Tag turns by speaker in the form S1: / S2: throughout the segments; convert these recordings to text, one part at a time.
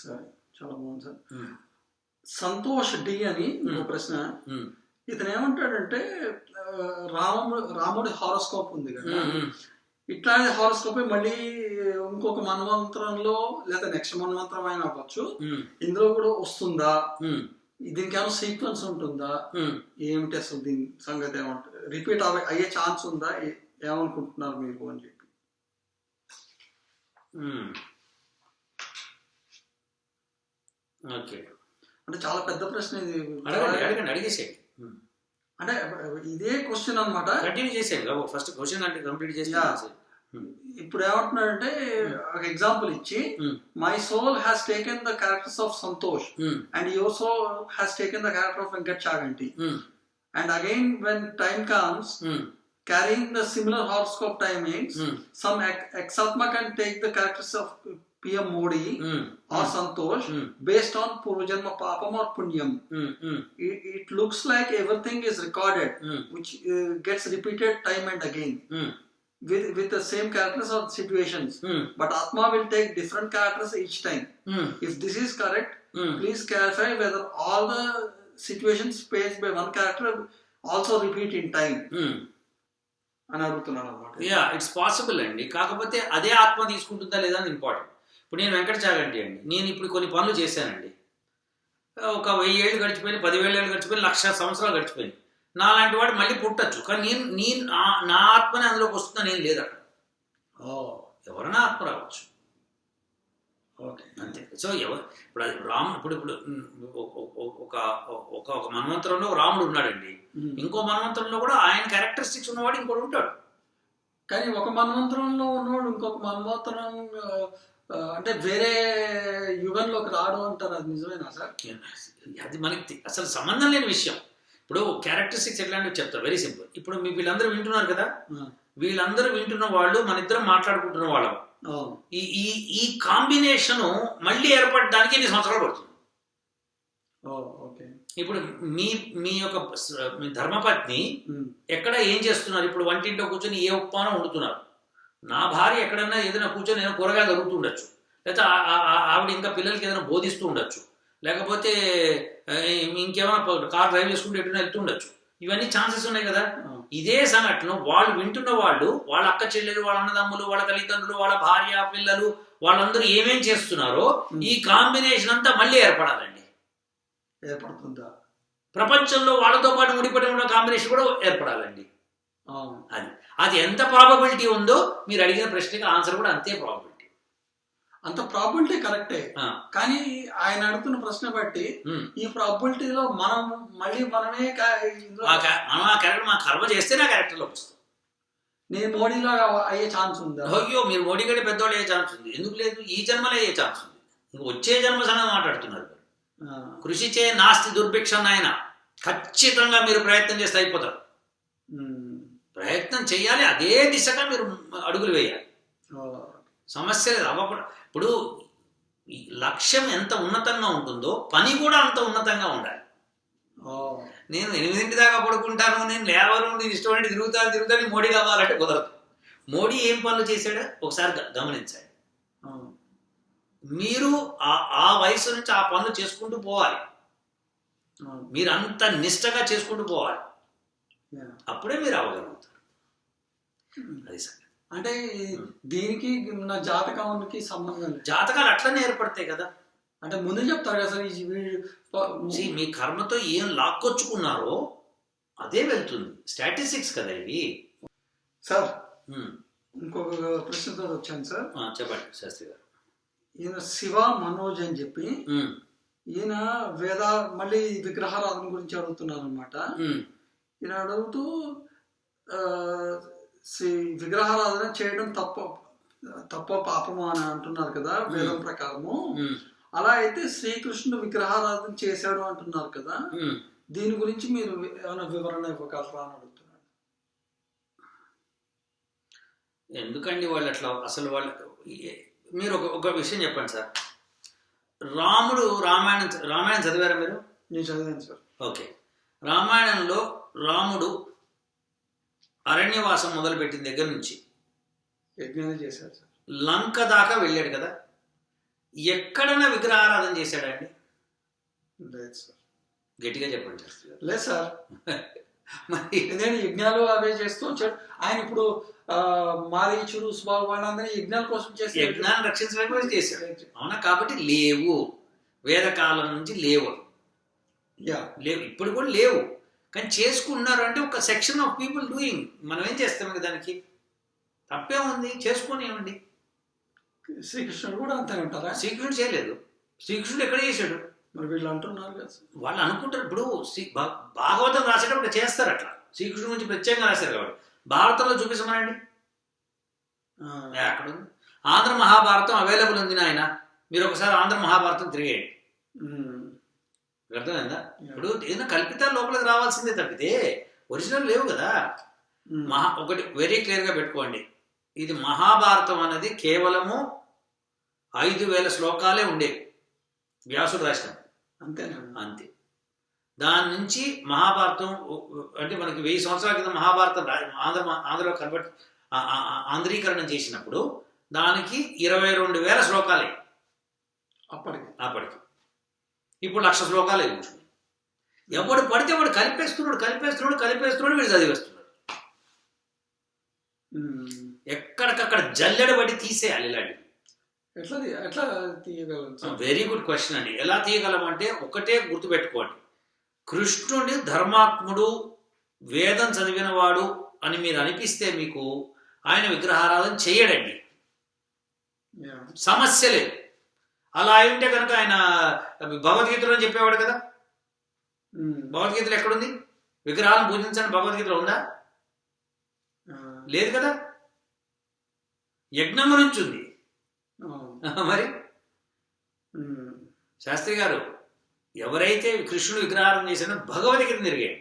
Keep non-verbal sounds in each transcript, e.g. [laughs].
S1: సరే చాలా బాగుంది సార్. సంతోష్ డి అని ఇంకో ప్రశ్న. ఇతను ఏమంటాడంటే రాముడు రాముడి హారోస్కోప్ ఉంది కదా. ఇట్లాంటి హారోస్కోప్ మళ్ళీ ఇంకొక మన్వంతరంలో లేదా నెక్స్ట్ మన్వంతరం అయినా అవ్వచ్చు ఇందులో కూడా వస్తుందా? దీనికి ఏమైనా సీక్వెన్స్ ఉంటుందా. ఏమిటి అసలు దీని సంగతి ఏమంటారు రిపీట్ అయ్యే ఛాన్స్ ఉందా? ఏమనుకుంటున్నారు మీరు అని చెప్పి.
S2: ఓకే.
S1: అంటే చాలా పెద్ద ప్రశ్న ఇది.
S2: అడగండి అడిగేసేయండి.
S1: అంటే ఇదే క్వశ్చన్ అన్నమాట.
S2: కంటిన్యూ చేసేయండి ఫస్ట్ క్వశ్చన్ అంటే కంప్లీట్ చేసి.
S1: ఇప్పుడు ఏమంటున్నాడంటే ఒక ఎగ్జాంపుల్ ఇచ్చి my soul has taken the characters of Santosh and your soul has taken the character of Venkat Chaganti and again when time comes carrying the similar horoscope timings, some ex- exatma can take the characters of PM Modi or Santosh based on Purvajanma Papam or Punyam. It, it looks like everything is recorded, which uh, gets repeated time and again with, with the same characters or situations. But Atma will take different characters each time. If this is correct, please clarify whether all the situations faced by one character also repeat in time. అని అడుగుతున్నాను అనమాట
S2: yeah it's possible అండి కాకపోతే అదే ఆత్మ తీసుకుంటుందా లేదా అని important ఇప్పుడు నేను వెంకట చాగంటి అండి. నేను ఇప్పుడు కొన్ని పనులు చేశానండి. ఒక వెయ్యి ఏళ్ళు గడిచిపోయి పదివేల ఏళ్ళు గడిచిపోయి లక్ష సంవత్సరాలు గడిచిపోయింది. నాలాంటి వాడు మళ్ళీ పుట్టచ్చు. కానీ నేను నేను నా- ఆత్మని అందులోకి వస్తుందా నేను లేదు అక్కడ. ఎవరైనా ఆత్మ రావచ్చు.
S1: ఓకే
S2: అంతే. సో ఎవరు ఇప్పుడు అది రాము ఇప్పుడు ఇప్పుడు ఒక- ఒక- ఒక మన్వంతరంలో రాముడు ఉన్నాడండి. ఇంకో మన్వంతరంలో కూడా ఆయన క్యారెక్టరిస్టిక్స్ ఉన్నవాడు ఇంకోటి ఉంటాడు.
S1: కానీ ఒక మన్వంతరంలో ఉన్నవాడు ఇంకొక మన్వంతరం అంటే వేరే యుగంలోకి రావడం అంటారు అది నిజమేనా సార్?
S2: అది మనకి అసలు సంబంధం లేని విషయం. ఇప్పుడు క్యారెక్టరిస్టిక్స్ ఎట్లాంటివి చెప్తారు? వెరీ సింపుల్ ఇప్పుడు మీ వీళ్ళందరూ వింటున్నారు కదా? వీళ్ళందరూ వింటున్న వాళ్ళు మన ఇద్దరం మాట్లాడుకుంటున్న వాళ్ళం. ఈ ఈ ఈ కాంబినేషన్ మళ్ళీ ఏర్పడడానికి ఎన్ని సంవత్సరాలు పడుతుంది? ఇప్పుడు మీ మీ యొక్క మీ ధర్మపత్ని ఎక్కడ ఏం చేస్తున్నారు? ఇప్పుడు వంటింట్లో కూర్చొని ఏ ఉప్మానం వండుతున్నారు? నా భార్య ఎక్కడన్నా ఏదైనా కూర్చొని ఏదైనా కూరగాయలు దొరుకుతూ ఉండొచ్చు. లేకపోతే ఆవిడ ఇంకా పిల్లలకి ఏదైనా బోధిస్తూ ఉండొచ్చు. లేకపోతే ఇంకేమైనా కార్ డ్రైవ్ చేసుకుంటూ ఎటున్నా వెళ్తూ ఉండొచ్చు. ఇవన్నీ ఛాన్సెస్ ఉన్నాయి కదా. ఇదే సంఘటన వాళ్ళు వింటున్న వాళ్ళు వాళ్ళ అక్క చెల్లెలు వాళ్ళ అన్నదమ్ములు వాళ్ళ తల్లిదండ్రులు వాళ్ళ భార్య పిల్లలు వాళ్ళందరూ ఏమేం చేస్తున్నారో ఈ కాంబినేషన్ అంతా మళ్ళీ ఏర్పడాలండి.
S1: ఏర్పడుతుందా?
S2: ప్రపంచంలో వాళ్ళతో పాటు ముడిపడి ఉన్న కాంబినేషన్ కూడా ఏర్పడాలండి. అది. అది ఎంత ప్రాబబిలిటీ ఉందో మీరు అడిగిన ప్రశ్నకి ఆన్సర్ కూడా అంతే ప్రాబబిలిటీ
S1: అంత ప్రాబిలిటీ కరెక్టే కానీ ఆయన అడుగుతున్న ప్రశ్న బట్టి ఈ ప్రాబిలిటీలో మనం మళ్ళీ మనమే
S2: మనం ఆ క్యారెక్టర్ మా కర్మ చేస్తే నా క్యారెక్టర్లోకి వస్తాం
S1: నేను మోడీలో అయ్యే ఛాన్స్ ఉందా?
S2: అయ్యో మీరు మోడీ కంటే పెద్దవాళ్ళు అయ్యే ఛాన్స్ ఉంది. ఎందుకు లేదు? ఈ జన్మలో అయ్యే ఛాన్స్ ఉంది. వచ్చే జన్మ సంగతి మాట్లాడుతున్నారు.
S1: ఆ,
S2: కృషి చే నాస్తి దుర్భిక్షం ఆయన ఖచ్చితంగా మీరు ప్రయత్నం చేస్తే అయిపోతారు. ప్రయత్నం చేయాలి అదే దిశగా మీరు అడుగులు వేయాలి. సమస్య లేదు. అవ్వకుండా ఇప్పుడు లక్ష్యం ఎంత ఉన్నతంగా ఉంటుందో పని కూడా అంత ఉన్నతంగా ఉండాలి. నేను ఎనిమిదింటి దాకా పడుకుంటాను నేను లేవను నేను ఇష్టపడి తిరుగుతాను తిరుగుతాను మోడీ కావాలంటే కుదరదు. మోడీ ఏం పనులు చేశాడో? ఒకసారి గ- గమనించాలి.
S1: అవును.
S2: మీరు ఆ ఆ వయసు నుంచి ఆ పనులు చేసుకుంటూ పోవాలి. మీరు అంత నిష్టగా చేసుకుంటూ పోవాలి. అప్పుడే మీరు అవ్వగలుగుతారు. అది సంగతి.
S1: అంటే దీనికి నా జాతకానికి సంబంధం
S2: జాతకాలు అట్లనే ఏర్పడతాయి కదా.
S1: అంటే ముందు చెప్తారు కదా సార్ ఈ
S2: మీ కర్మతో ఏం లాక్కొచ్చుకున్నారో అదే వెళ్తుంది. స్టాటిస్టిక్స్ కదా ఇవి.
S1: సార్ ఇంకొక ప్రశ్నతో వచ్చాను సార్.
S2: చెప్పండి శాస్త్రి గారు.
S1: ఈయన శివ మనోజ్ అని చెప్పి ఈయన వేద మళ్ళీ విగ్రహారాధన గురించి అడుగుతున్నారు అనమాట ఈయన అడుగుతూ విగ్రహారాధన చేయడం తప్ప తప్ప పాపము అని అంటున్నారు కదా వేదం ప్రకారము. అలా అయితే శ్రీకృష్ణుడు విగ్రహారాధన చేశాడు అంటున్నారు కదా. దీని గురించి మీరు ఏమైనా వివరణ ఇవ్వగలరా అని అడుగుతున్నాను.
S2: ఎందుకండి వాళ్ళు అట్లా అసలు వాళ్ళు మీరు ఒక ఒక విషయం చెప్పండి సార్. రాముడు రామాయణం రామాయణం చదివారా మీరు?
S1: నేను చదివాను సార్.
S2: ఓకే. రామాయణంలో రాముడు అరణ్యవాసం మొదలుపెట్టిన దగ్గర నుంచి
S1: యజ్ఞాన్ని చేశారు సార్.
S2: లంక దాకా వెళ్ళాడు కదా? ఎక్కడైనా విగ్రహారాధన చేశాడండి
S1: లేదు సార్.
S2: గట్టిగా చెప్పండి.
S1: లేదు సార్.
S2: మరి
S1: నేను యజ్ఞాలు అవే చేస్తూ వచ్చాడు. ఆయన ఇప్పుడు మారీచుడు సుబాబు వాళ్ళందరినీ యజ్ఞాల కోసం చేసి
S2: యజ్ఞాన్ని రక్షించడం కోసం చేశాడు. అవునా? కాబట్టి లేవు. వేదకాలం నుంచి లేవు.
S1: యా.
S2: లేవు. ఇప్పుడు కూడా లేవు. కానీ చేసుకున్నారు అంటే ఒక సెక్షన్ ఆఫ్ పీపుల్ డూయింగ్ మనం ఏం చేస్తాం ఇక దానికి? తప్పే ఉంది చేసుకునేవండి
S1: శ్రీకృష్ణుడు కూడా అంతే ఉంటారా?
S2: శ్రీకృష్ణుడు చేయలేదు. శ్రీకృష్ణుడు ఎక్కడ చేశాడు?
S1: మరి వీళ్ళు అంటున్నారు కదా.
S2: వాళ్ళు అనుకుంటారు ఇప్పుడు భాగవతం రాసేటప్పుడు చేస్తారు అట్లా. శ్రీకృష్ణుడి గురించి ప్రత్యేకంగా రాశారు కాబట్టి. భారతంలో చూపించమనండి
S1: ఆ,
S2: అక్కడ ఉంది ఆంధ్ర మహాభారతం అవైలబుల్ ఉంది నాయన. మీరు ఒకసారి ఆంధ్ర మహాభారతం తిరిగేయండి. అర్థమైందా? ఇప్పుడు ఏదైనా కల్పితాలు లోపలికి రావాల్సిందే తప్పితే ఒరిజినల్ లేవు కదా.
S1: ఉమ్,
S2: మహా ఒకటి వెరీ క్లియర్గా పెట్టుకోండి. ఇది మహాభారతం అనేది కేవలము ఐదు వేల శ్లోకాలే ఉండేవి వ్యాసుడు రాసిన.
S1: అంతేనా?
S2: అంతే. దాని నుంచి మహాభారతం అంటే మనకి వెయ్యి సంవత్సరాల క్రితం మహాభారతం ఆంధ్ర ఆంధ్రలో కన్వర్ట్ ఆంధ్రీకరణం చేసినప్పుడు దానికి ఇరవై రెండు వేల శ్లోకాలే.
S1: అప్పటికి.
S2: అప్పటికి. ఇప్పుడు లక్ష శ్లోకాలే కూర్చుని ఎవడు పడితే వాడు కలిపేస్తున్నాడు కలిపేస్తున్నాడు కలిపేస్తున్నాడు వీడు చదివేస్తున్నాడు. ఎక్కడికక్కడ జల్లెడ పడి తీసేయాలి ఇలాంటివి.
S1: ఎట్లా ఎట్లా తీయగలం
S2: వెరీ గుడ్ క్వశ్చన్ అండి. ఎలా తీయగలం అంటే ఒకటే గుర్తుపెట్టుకోండి. కృష్ణుడి ధర్మాత్ముడు వేదం చదివినవాడు అని మీరు అనిపిస్తే మీకు ఆయన విగ్రహారాధన చేయడండి. సమస్య లేదు. అలా అయి ఉంటే కనుక ఆయన భగవద్గీతలో చెప్పేవాడు కదా? భగవద్గీతలో ఎక్కడుంది? విగ్రహాలను పూజించని భగవద్గీతలో ఉందా? లేదు కదా? యజ్ఞం నుంచి ఉంది. [laughs] మరి? శాస్త్రి గారు ఎవరైతే కృష్ణుడు విగ్రహారం చేశారో భగవద్గీత తిరిగాడు.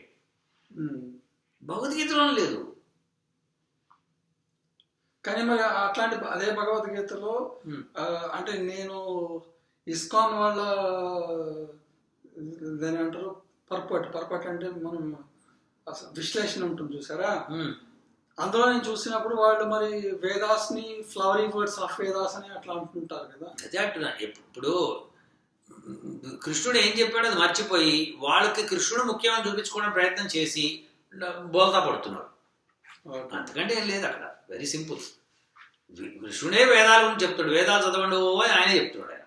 S1: ఉమ్.
S2: భగవద్గీతలో లేదు.
S1: కానీ మరి అట్లాంటి అదే భగవద్గీతలో అంటే నేను ఇస్కాన్ వాళ్ళ దాని అంటారు పర్పట్ పర్పట్ అంటే మనం అసలు విశ్లేషణ ఉంటుంది చూసారా. అందులో నేను చూసినప్పుడు వాళ్ళు మరి వేదాస్ని ఫ్లవరీ వర్డ్స్ ఆఫ్ వేదాస్ అని అట్లా అంటుంటారు కదా.
S2: అదే ఇప్పుడు కృష్ణుడు ఏం చెప్పాడో అది మర్చిపోయి వాళ్ళకి కృష్ణుడు ముఖ్యమని చూపించుకోవడం ప్రయత్నం చేసి బోల్తా పడుతున్నారు అంతకంటే ఏం లేదు అక్కడ. వెరీ సింపుల్ కృష్ణుడే వేదాల గురించి చెప్తాడు. వేదాలు చదవండి ఓ అని ఆయనే చెప్తున్నాడు ఆయన.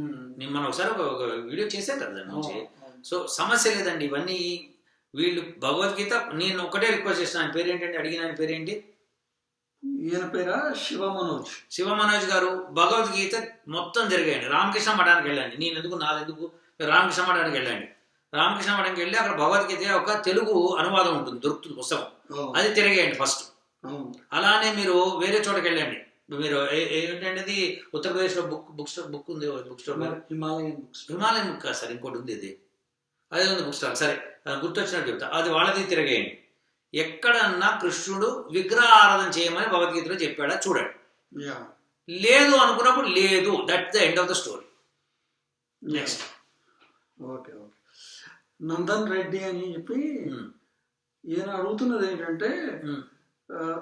S1: ఉమ్.
S2: నేను మనం ఒకసారి ఒక- వీడియో చేశాను కదా దాని నుంచి
S1: అవును, అవును.
S2: సో సమస్య లేదండి. ఇవన్నీ వీళ్ళు భగవద్గీత నేను ఒకటే రిక్వెస్ట్ చేసిన. ఆయన పేరేంటండి? అడిగిన ఆయన పేరేంటి?
S1: ఈయన పేరా శివ మనోజ్
S2: శివ మనోజ్ గారు భగవద్గీత మొత్తం జరిగాయండి. రామకృష్ణ మఠానికి వెళ్ళండి. నేను ఎందుకు నాదెందుకు రామకృష్ణ మఠానికి వెళ్ళండి. రామకృష్ణ మఠానికి వెళ్ళి అక్కడ భగవద్గీత ఒక తెలుగు అనువాదం ఉంటుంది. దొరుకుతుంది పుస్తకం.
S1: అవును,
S2: అది తిరగేయండి ఫస్ట్. అలానే మీరు వేరే చోటకి వెళ్ళండి. మీరు ఏంటంటే ఉత్తరప్రదేశ్లో బుక్ బుక్ స్టోర్ బుక్ ఉంది బుక్ స్టోర్
S1: హిమా- హిమాలయన్ బుక్స్
S2: హిమాలయన్ బుక్ కాదు సార్ ఇంకోటి ఉంది ఇది. అదే ఉంది బుక్ స్టాల్ సరే. గుర్తొచ్చినట్టు చెప్తా. అది వాళ్ళది తిరగేయండి. ఎక్కడన్నా కృష్ణుడు విగ్రహ ఆరాధన చేయమని భగవద్గీతలో చెప్పాడా? చూడండి. లేదు అనుకున్నప్పుడు లేదు. That the end of the story next
S1: okay okay. Nandan Reddy అని చెప్పి ఈయన అడుగుతున్నది ఏంటంటే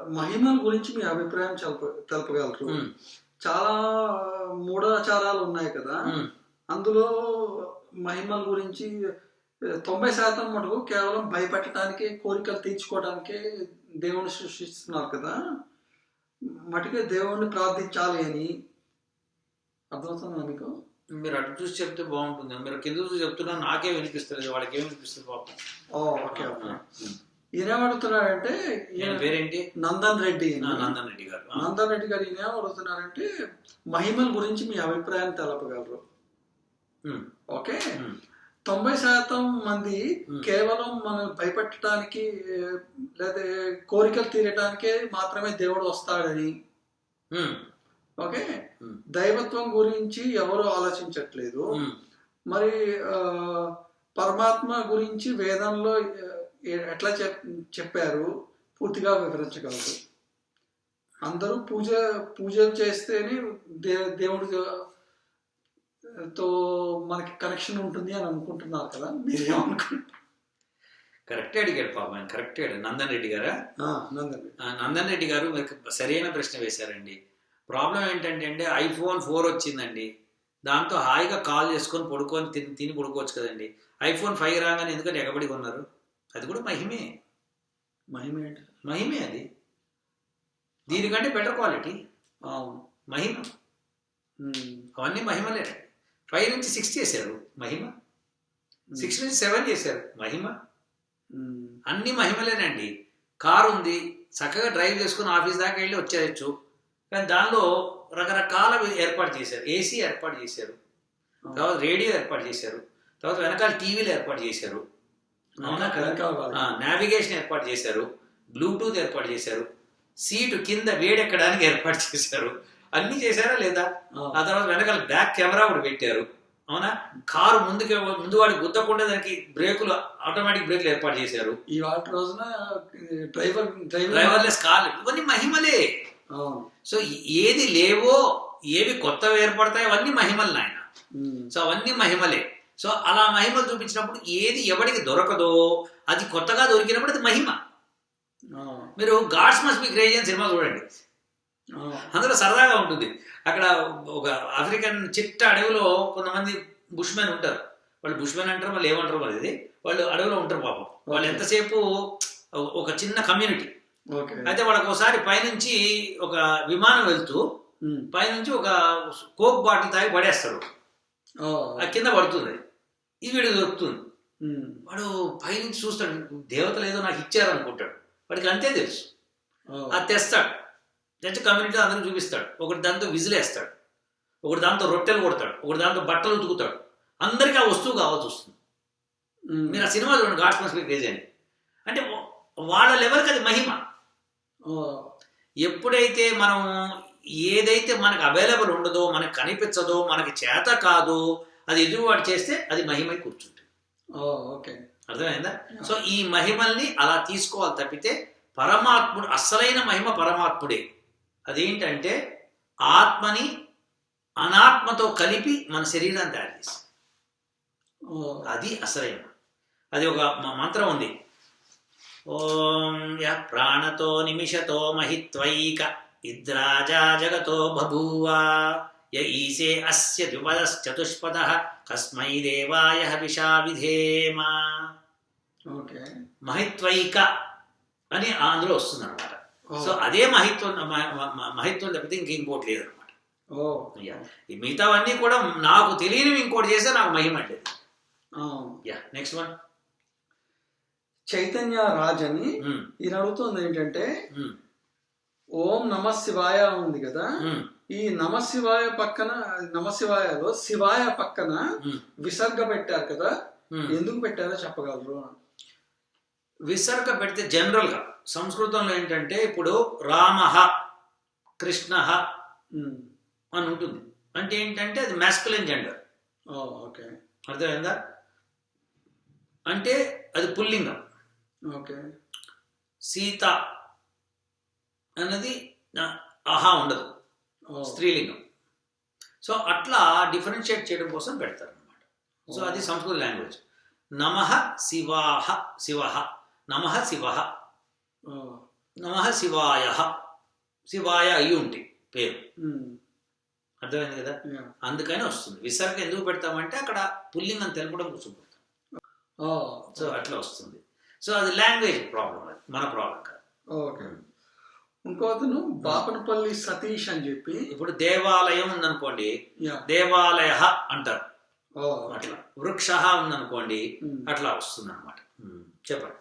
S1: మహిమల గురించి మీ అభిప్రాయం తెలప తెలపగలరు. చాలా మూఢాచారాలు ఉన్నాయి కదా. అందులో మహిమల గురించి తొంభై శాతం మటుకు కేవలం భయపెట్టడానికే కోరికలు తీర్చుకోవడానికే దేవుని సృష్టిస్తున్నారు కదా. మటుకే దేవుణ్ణి ప్రార్థించాలి అని. అర్థమవుతుందా మీకు?
S2: మీరు అటు చూసి చెప్తే బాగుంటుంది. మీరు కింద చూసి చెప్తున్నా నాకే వినిపిస్తుంది వాళ్ళకి ఏం వినిపిస్తుంది పాపం.
S1: Okay okay. ఈయన ఏమడుగుతున్నాడంటే
S2: ఈయన
S1: ఈయన
S2: పేరేంటి
S1: నందన్ రెడ్డి.
S2: నందన్ రెడ్డి గారు.
S1: నందన్ రెడ్డి గారు ఈయన ఏమడుగుతున్నారంటే మహిమల గురించి మీ అభిప్రాయం తెలపగలరు ఓకే తొంభై శాతం మంది. కేవలం మనం భయపెట్టడానికి లేదా కోరికలు తీరటానికే మాత్రమే దేవుడు వస్తాడని ఓకే. దైవత్వం గురించి ఎవరు ఆలోచించట్లేదు. మరి పరమాత్మ గురించి వేదంలో ఎట్లా చెప్ చెప్పారు పూర్తిగా వివరించగలరు. అందరూ పూజ పూజలు చేస్తేనే దే దేవుడి తో మనకి కనెక్షన్ ఉంటుంది అని అనుకుంటున్నారు కదా? మీరేమనుకుంటారు
S2: కరెక్టే అడిగాడు పాపం కరెక్టే నందన్ రెడ్డి గారా?
S1: నందన్
S2: రెడ్డి. గారు మీకు సరైన ప్రశ్న వేశారండి. ప్రాబ్లం ఏంటంటే అండి ఐఫోన్ ఫోర్ వచ్చిందండి. దాంతో హాయిగా కాల్ చేసుకొని పడుకొని తిని తిని పడుకోవచ్చు కదండి. ఐఫోన్ ఫైవ్ రాగానే ఎందుకంటే ఎగబడి కొన్నారు అది కూడా మహిమే.
S1: మహిమ
S2: మహిమే అది. దీనికంటే బెటర్ క్వాలిటీ మహిమ. అవన్నీ మహిమలే. ఫైవ్ నుంచి సిక్స్ చేశారు. మహిమ. సిక్స్ నుంచి సెవెన్ చేశారు. మహిమ. అన్ని మహిమలేనండి. కారు ఉంది. చక్కగా డ్రైవ్ చేసుకుని ఆఫీస్ దాకా వెళ్ళి వచ్చేయచ్చు. కానీ దానిలో రకరకాల ఏర్పాటు చేశారు. ఏసీ ఏర్పాటు చేశారు. తర్వాత రేడియో ఏర్పాటు చేశారు. తర్వాత వెనకాల టీవీలు ఏర్పాటు చేశారు అవునా కదా
S1: వెనకాల వాళ్ళు.
S2: నావిగేషన్ ఏర్పాటు చేశారు. బ్లూటూత్ ఏర్పాటు చేశారు. సీటు కింద వేడెక్కడానికి ఏర్పాటు చేశారు. అన్ని చేశారా లేదా?
S1: ఆ.
S2: తర్వాత వెనకాల బ్యాక్ కెమెరా కూడా పెట్టారు. అవునా? కారు ముందుకు ముందు వాడికి గుద్దకుండా దానికి బ్రేకులు ఆటోమేటిక్ బ్రేకులు ఏర్పాటు చేశారు.
S1: ఈ వాటి రోజున డ్రైవర్ డ్రైవర్
S2: డ్రైవర్లెస్ కార్లు. ఇవన్నీ మహిమలే. సో ఏది లేవో ఏవి కొత్తవి ఏర్పడతాయి అవన్నీ మహిమలు నాయన. సో అవన్నీ మహిమలే. సో అలా మహిమలు చూపించినప్పుడు ఏది ఎవరికి దొరకదో అది కొత్తగా దొరికినప్పుడు అది మహిమ. మీరు గాడ్స్ మస్ట్ బి క్రేజీ అని సినిమా చూడండి. అందులో సరదాగా ఉంటుంది. అక్కడ ఒక ఆఫ్రికన్ చిట్ట అడవిలో కొంతమంది బుష్మెన్ ఉంటారు. వాళ్ళు బుష్మెన్ అంటారు వాళ్ళు ఏమంటారు మరి ఇది వాళ్ళు అడవిలో ఉంటారు పాపం. వాళ్ళు ఎంతసేపు ఒక చిన్న కమ్యూనిటీ. అయితే వాళ్ళకి ఒకసారి పైనుంచి ఒక విమానం వెళ్తూ. పైనుంచి ఒక కోక్ బాటిల్ తాగి. అది కింద పడుతుంది. ఇది వీడు దొరుకుతుంది. వాడు పైనుంచి చూస్తాడు దేవతలు ఏదో నాకు ఇచ్చారు అనుకుంటాడు వాడికి అంతే తెలుసు.
S1: ఆ.
S2: అది తెస్తాడు. తెచ్చి కమ్యూనిటీ అందరూ చూపిస్తాడు. ఒకటి దాంతో విజిలేస్తాడు. ఒకటి దాంతో రొట్టెలు కొడతాడు. ఒకటి దాంతో బట్టలు ఉతుకుతాడు. అందరికీ ఆ వస్తువు కావాల్సి వస్తుంది. మీరు ఆ సినిమా చూడండి గాడ్స్ మస్ట్ బి క్రేజీ అని. అంటే వాళ్ళ లెవెల్కి అది మహిమ. ఎప్పుడైతే మనం ఏదైతే మనకు అవైలబుల్ ఉండదో మనకు కనిపించదో మనకి చేత కాదు అది ఎదురువాడు చేస్తే అది మహిమై కూర్చుంటుంది.
S1: ఓకే.
S2: అర్థమైందా? సో ఈ మహిమల్ని అలా తీసుకోవాలి తప్పితే పరమాత్ముడు అసలైన మహిమ పరమాత్ముడే. అదేంటంటే ఆత్మని అనాత్మతో కలిపి మన శరీరాన్ని తయారు చేసి. అది అసలైన అది ఒక మ- మంత్రం ఉంది. ఓం య ప్రాణతో నిమిషతో మహిత్వైక ఇద్రాజా జగతో బభూవ. ఈశే అస్య ద్విపదశ్చతుష్పద కస్మై దేవాయ హవిషా విధేమ.
S1: ఓకే.
S2: మహిత్వైక అని అందులో వస్తుంది అనమాట. సో అదే మహిత్వం మహిత్వం తప్పితే ఇంక ఇంకోటి లేదనమాట
S1: ఓ.
S2: యా. ఈ మిగతావన్నీ కూడా నాకు తెలియనివి ఇంకోటి చేస్తే నాకు మహిమ
S1: ఆ.
S2: Yeah next one
S1: Chaitanya Raj అని ఈయన అడుగుతుంది ఏంటంటే ఓం నమ శివాయ ఉంది కదా ఈ నమ శివాయ పక్కన నమ శివాయలో శివాయ పక్కన విసర్గ పెట్టారు కదా. ఎందుకు పెట్టారో చెప్పగలరు?
S2: విసర్గ పెడితే జనరల్గా సంస్కృతంలో ఏంటంటే ఇప్పుడు రామ కృష్ణ. అని ఉంటుంది. అంటే ఏంటంటే అది మ్యాస్కులైన్ జెండర్
S1: ఓకే.
S2: అర్థమైందా? అంటే అది పుల్లింగం.
S1: ఓకే.
S2: సీత అన్నది ఆహా ఉండదు. స్త్రీలింగం. సో అట్లా డిఫరెన్షియేట్ చేయడం కోసం పెడతారు అనమాట సో అది సంస్కృత లాంగ్వేజ్. నమ శివాహ శివ. నమ శివ. నమ శివాయ. శివాయ అయి ఉంటాయి పేరు. అర్థమైంది కదా. అందుకని వస్తుంది. విసర్గ ఎందుకు పెడతామంటే అక్కడ పుల్లింగం తెలపడం కోసం పెడతాం. సో అట్లా వస్తుంది. సో అది లాంగ్వేజ్ ప్రాబ్లం అది మన ప్రాబ్లం కాదు.
S1: ఓకే. ఇంకో అతను బాపనపల్లి సతీష్ అని చెప్పి.
S2: ఇప్పుడు దేవాలయం ఉందనుకోండి. దేవాలయ అంటారు.
S1: ఓ.
S2: అట్లా. వృక్ష ఉందనుకోండి. అట్లా వస్తుంది అనమాట చెప్పండి.